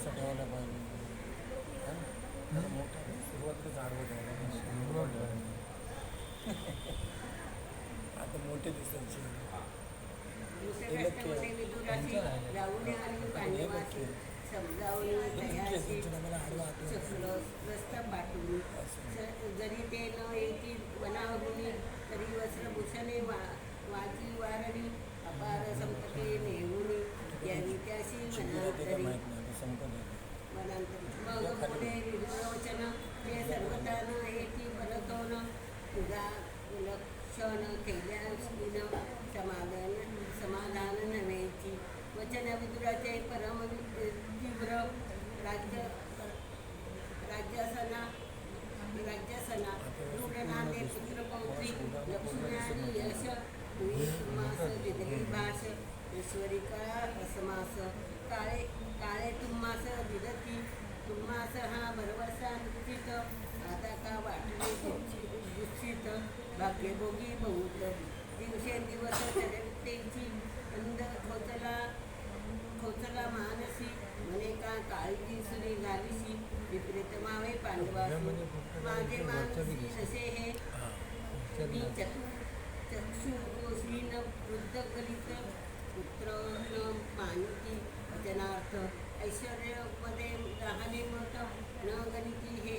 कसं ठेवायला पाहिजे. है? मोठं ठेवायला आता मोठे दिसायचे. मला आडवा जरी ते न येती वनावरुणी तरी वस्त्रभूषणे वा वाची वारणी अपार संपत्ती नेहुनी यावी त्याशी ते काय मनांतरी माहीत नाही आता संपत आहे. मनांतरी मग पुढे विदुरवचन ते सर्वता न येती परतोन तुझा लक्षण केल्याशीन समाधान आता का वाटले दुःखित भाग्यभोगी बहुत दिवसेंदिवस त्यांची अंध खोचला खोचला मानसी म्हणे का काळजी सुरी झालीशी विपरीत मावे पांडवासी माझे मानसी जसे हे मी चतु चक्षुषीन वृद्ध करीत पुत्र न मानती वचनार्थ ऐश्वर्यामध्ये राहणे मत न गणिती हे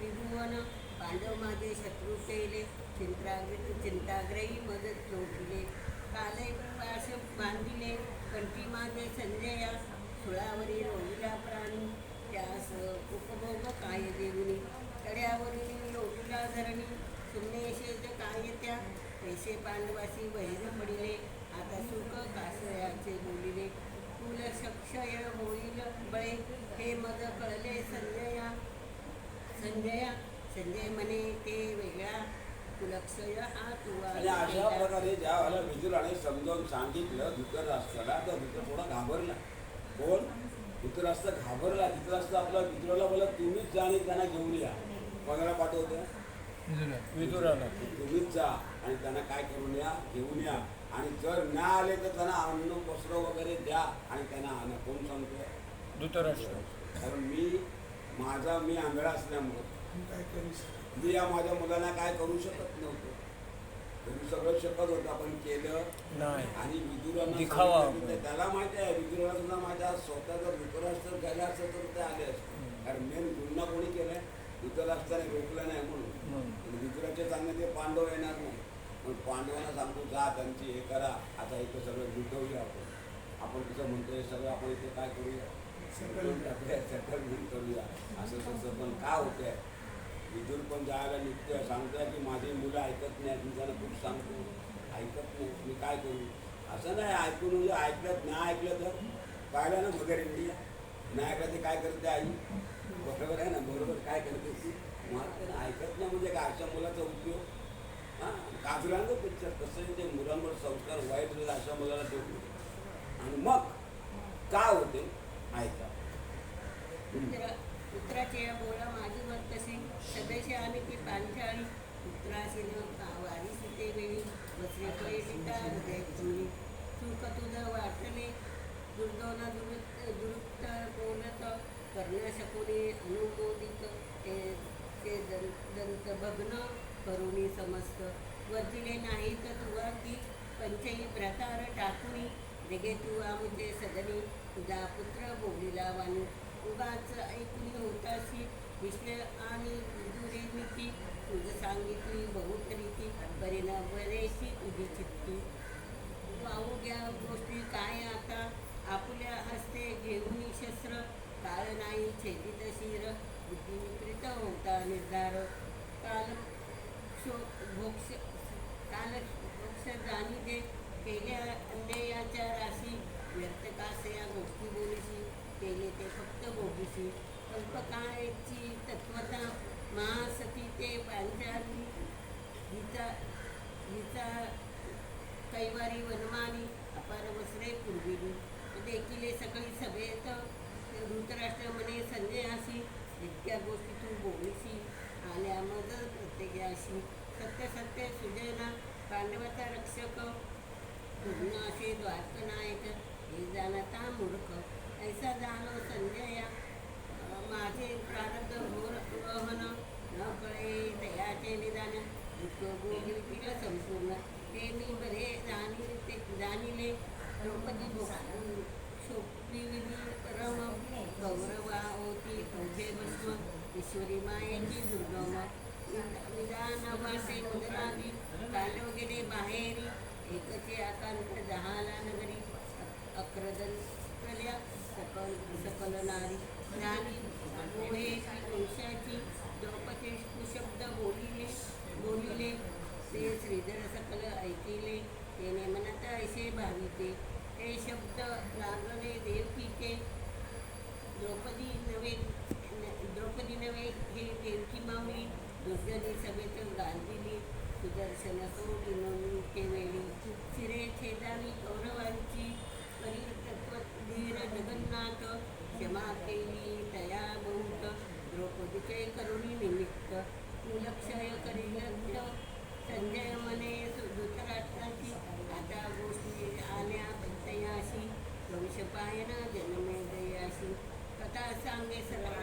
विभुवन त्रिभुवन पांडव माझे शत्रू केले चिंताग्र चिंताग्रही मदत लोटले काले पाश बांधिले कंठी माझे संजया सुळावरील रोहिला प्राणी त्यास उपभोग काय देऊनी? तड्यावरील लोटीला धरणी सुमनेशेज काय त्या? पैसे पांडवासी वैर पडिले आता सुख कासयाचे बोलिले. कुल सक्षय होईल बळे हे मद कळले संजय संजया संजय म्हणे ते वेगळा कुलक्षय हा तुवा आणि अशा प्रकारे ज्या वेळेला विदुराने समजावून सांगितलं धृतराष्ट्राला तर धृतर थोडा घाबरला. कोण? धृतराष्ट्र घाबरला. धृतराष्ट्र आपला विदुराला बोला तुम्हीच जा आणि त्यांना घेऊन या. कोणाला पाठवते? विदुराला तुम्हीच जा आणि त्यांना काय करून या? घेऊन या. आणि जर न आले तर त्यांना अन्न वस्त्र वगैरे द्या आणि त्यांना आणा. कोण सांगतोय? धृतराष्ट्र. कारण मी माझा मी आंधळा असल्यामुळं मी या माझ्या मुलांना काय करू शकत नव्हतो. करू सगळं शकत होतं पण केलं नाही. आणि विदुरांना त्याला माहिती आहे विदुराला सुद्धा माझ्या स्वतः जर धृतराष्ट्र गेला असतं तर ते आले असते. कारण मेन गुन्हा कोणी केलाय? धृतराष्ट्राने रोखलं नाही म्हणून. विदुराचे सांगणे ते पांडव येणार नाही. पण पांडवांना सांगतो जा त्यांची हे करा. आता इथं सगळं लुटवूया आपण. आपण कसं म्हणतो हे सगळं आपण इथे काय करूया? सेटलमेंट करूया असं तसं पण का आहे इथून पण जायला निघतोय सांगतोय की माझी मुलं ऐकत नाही मी त्यांना खूप सांगतो ऐकत नाही मी काय करू असं नाही ऐकून म्हणजे ऐकलं नाही ऐकलं तर पाहिलं ना वगैरे इंडिया नाही ऐकलं ते काय करते आई बरोबर आहे ना बरोबर काय करते ती मला ऐकत नाही म्हणजे काय अशा मुलाचा उपयोग हां काजरांचं पिक्चर तसं ते मुलांवर संस्कार वाईट झाले अशा मुलाला देऊ आणि मग काय होते ऐका. पुत्राचे माझी वर्तसी सदैशी आणि ती पांचाळी पुत्राशी वारी सीते वेळी बसले पै पिता हृदय तुम्ही म्हणजे सुख तुझं वाटले दुर्दोन दुरुत दुरुक्त अनुमोदित ते ते दं दंत भग्न करुणी समस्त. वर्जिले नाही तर तुवा ती पंचई प्रकार टाकुनी निगेटिव्ह तू आमुचे सदनी तुझा पुत्र बोलिला वाणी. उगाच ऐकून होताशी विष्णू आणि दुरे मिती. तुझ सांगितली बहुत रीती परिणाम बरेशी तुझी चित्ती. पाहू घ्या गोष्टी काय आता? आपल्या हस्ते घेऊन शस्त्र. काळ नाही छेदित शिर. बुद्धी विकृत होता निर्धार. काल क्षो भोक्ष काल भोक्ष जाणी दे केल्या व्यर्थ गोष्टी बोलीशी केले ते फक्त भोगीशी कल्पकाळची तत्वता महासती ते पांचाली हिचा हिचा कैवारी वनमानी अपार वसरे पूर्विली देखील सगळी सभेत धृतराष्ट्र म्हणे संजयाशी इतक्या गोष्टी तू बोलीशी आल्या मग प्रत्येकाशी. सत्य सत्य सुजयना पांडवाचा रक्षक पूर्ण असे द्वारक नायक हे जाणता मूर्ख. ऐसा जाणो संजया माझे प्रारब्ध घोर वहन न कळे दयाचे निदान. दुःख गोगिरीतील संपूर्ण. ते मी बरे जाणील ते जाणिले. द्रौपदी शोपी रम गौरवा होती अवघे भस्म. ईश्वरी मायेची दुर्गम. निदान वाटे मुदलावी काल वगैरे बाहेरी. एकचे आकांत जहाला नगरी. अक्रदल्या सकल सकल नारी नारी मोहे वंशाची द्रौपदी कुशब्द बोलिले बोलिले. ते श्रीधर सकल ऐकिले. तेने म्हणत ऐसे भाविते. ते शब्द लागले देवकीचे द्रौपदी नवे द्रौपदी नवे हे देवकी मावली दुर्जनी सभेत गांधीली. सुदर्शन सोडून केवेळी शिरे छेदावी कौरवांची परितत्व जगन्नाथ क्षमा केली दया बहुत द्रौपदीचे करुणी निमित्त कुलक्षय करील संजय मने धृतराष्ट्राची आता गोष्टी आल्या प्रत्ययाशी वंशपायन जन्मे दयाशी कथा सांगे सरळ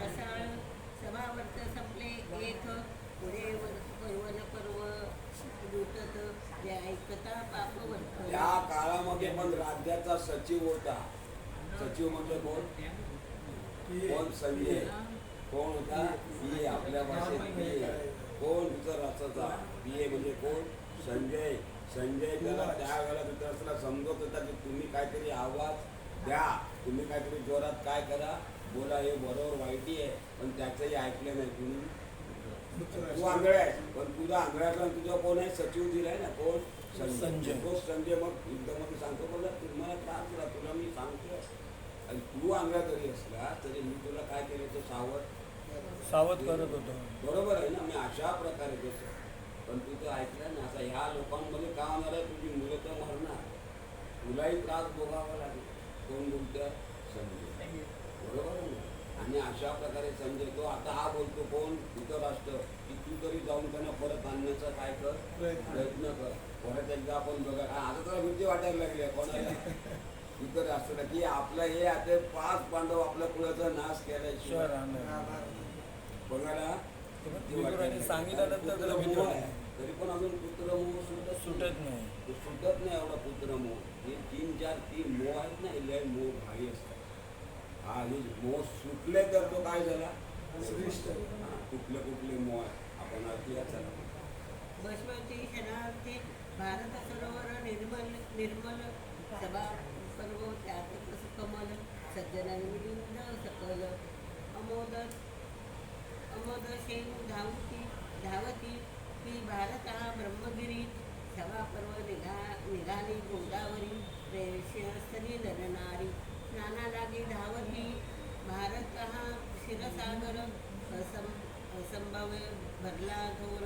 त्या काळामध्ये पण राज्याचा सचिव होता. सचिव म्हणजे कोण? कोण संजय कोण होता? बी आपल्या भाषेत बी कोण धृतराष्ट्राचा बी ए म्हणजे कोण? संजय. संजय त्याला त्यावेळेला धृतराष्ट्राला समजत होता की तुम्ही काहीतरी आवाज द्या. तुम्ही काहीतरी जोरात काय करा? बोला हे बरोबर वाईटी आहे पण त्याचंही ऐकलं नाही तुम्ही तू आंधळे आहे पण तुझा आंधळ्याचा तुझा कोण आहे? सचिव दिलाय ना कोण? संजय. तो संजय मग युद्धामध्ये सांगतो बोला तुम्हाला त्रास झाला तुला मी सांगतो आणि तू आंधळा जरी असला तरी मी तुला काय केलं तो सावध. सावध करत होतो. बरोबर आहे ना? मी अशा प्रकारे देतो पण तू तर ऐकलं ना आता ह्या लोकांमध्ये काय होणार आहे? तुझी मुलं तर मरणार. तुलाही त्रास भोगावा लागेल. कोण बोलतं संजय. बरोबर आहे आणि अशा प्रकारे संजय तो आता हा बोलतो कोण? धृतराष्ट्र की तू तरी जाऊन त्यांना परत आणण्याचा काय कर? प्रयत्न. कर. परत एकदा आपण बघा. आता तुला भीती वाटायला लागली आहे. कोणाला? धृतराष्ट्राला की आपलं हे आता पाच पांडव आपल्या कुळाचा नाश केल्याशिवाय. बघायला सांगितल्यानंतर. तरी पण अजून पुत्र मोह सुटत सुटत नाही. सुटत नाही एवढा पुत्र मोह. हे तीन चार तीन मोह आहेत ना हे लय मोह भारी असतात. हा हे मोह सुटले तर तो काय झाला? हा, कुठले कुठले मोह आपण ऐकूया चला. शरणार्थी भारत सरोवर निर्मल निर्मल सभा सर्व त्यात कमल सज्जन विरुद्ध सकल. अमोद अमोद शेन धावती धावती ती भारत हा ब्रह्मगिरी. सभा पर्व निघा निघाली गोदावरी प्रेषस्तरी नरनारी नाना लागी धावती भारत हा क्षीरसागर असंभव भरला घोर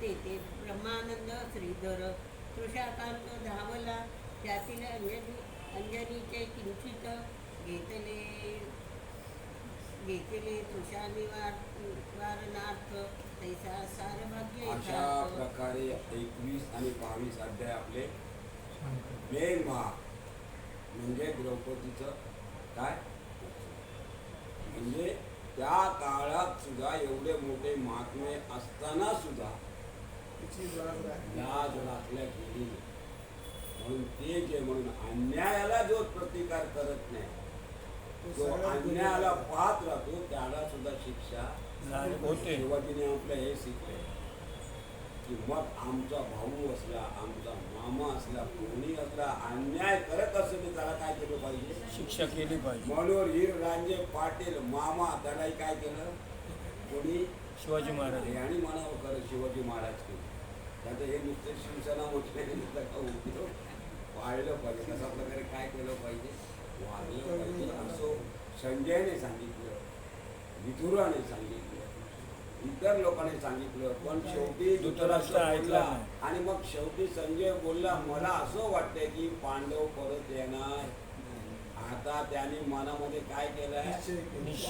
तेथे ब्रह्मानंद श्रीधर तृषाकांत धावला त्यातील अंजनी अंजनीचे किंचित घेतले घेतले तृषा निवार निवारणार्थ. तैसा सारभाग्य अशा. प्रकारे एकवीस आणि बावीस अध्याय आपले मेन भाग म्हणजे द्रौपदीचं काय? म्हणजे त्या काळात सुद्धा एवढे मोठे महात्मे असताना सुद्धा लाज राखल्या गेली. म्हणून ते जे म्हणून अन्यायाला जो प्रतिकार करत नाही जो अन्यायाला पाहत राहतो त्याला सुद्धा शिक्षा शिवाजीने आपलं हे शिकले. की मग आमचा भाऊ असला आमचा मामा असला कोणी असला अन्याय करत असेल तर त्याला काय केलं पाहिजे? शिक्षा केली पाहिजे. म्हणून हीर रांजे पाटील मामा त्यालाही काय केलं? कोणी शिवाजी महाराज. आणि म्हणावं खरं शिवाजी महाराज केलं. त्याचं हे नुसते शिवसेना उपयोग? वाढलं पाहिजे. तशा प्रकारे काय केलं पाहिजे? वाढलं पाहिजे. असं संजयने सांगितलं विदुराने सांगितलं. इतर लोकांनी सांगितलं पण शेवटी धृतराष्ट्र ऐकला. आणि मग शेवटी संजय बोलला मला असं वाटतंय की पांडव परत येणार. आता त्याने मनामध्ये काय केलंय.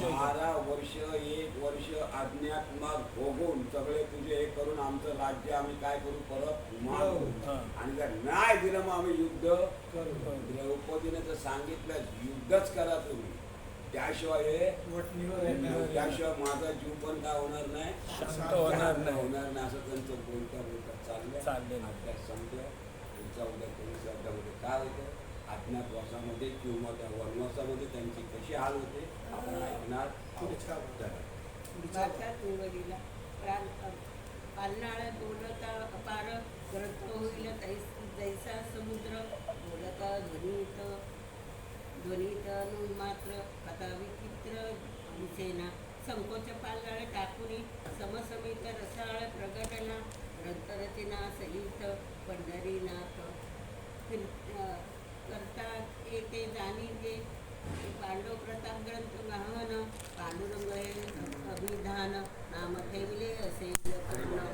बारा वर्ष एक वर्ष अज्ञात्मक भोगून सगळे तुझे हे करून आमचं राज्य आम्ही काय करू? परत मागू हा. आणि जर नाही दिलं मग आम्ही युद्ध द्रौपदीने तर सांगितलं युद्धच करा तुम्ही. त्याशिवाय. त्याशिवाय माझा जीव पण काय होणार नाही? शांत होणार नाही. होणार नाही असं त्यांचं बोलता बोलता चाललंय. चाललेलं. आपल्या समजा तुमचा उद्या कोणी श्रद्धामध्ये काय होतं? अज्ञातवासामध्ये किंवा त्या वनवासामध्ये त्यांची कशी हाल होते? आपण ऐकणार पालनाळ बोलता अपार ग्रंथ होईल तैस जैसा समुद्र बोलता ध्वनीत ध्वनीत मात्र कथा विचित्र दिसेना संकोच पालगाळ टाकुनी समसमित रसाळ प्रगटना रंतरचना सहित पंढरीनाथ कीर्त- अं, करता येते जाणी जे पांडव प्रताप ग्रंथ वाहन पांडुरंग हे अभिधान नाम ठेवले असे कर्ण.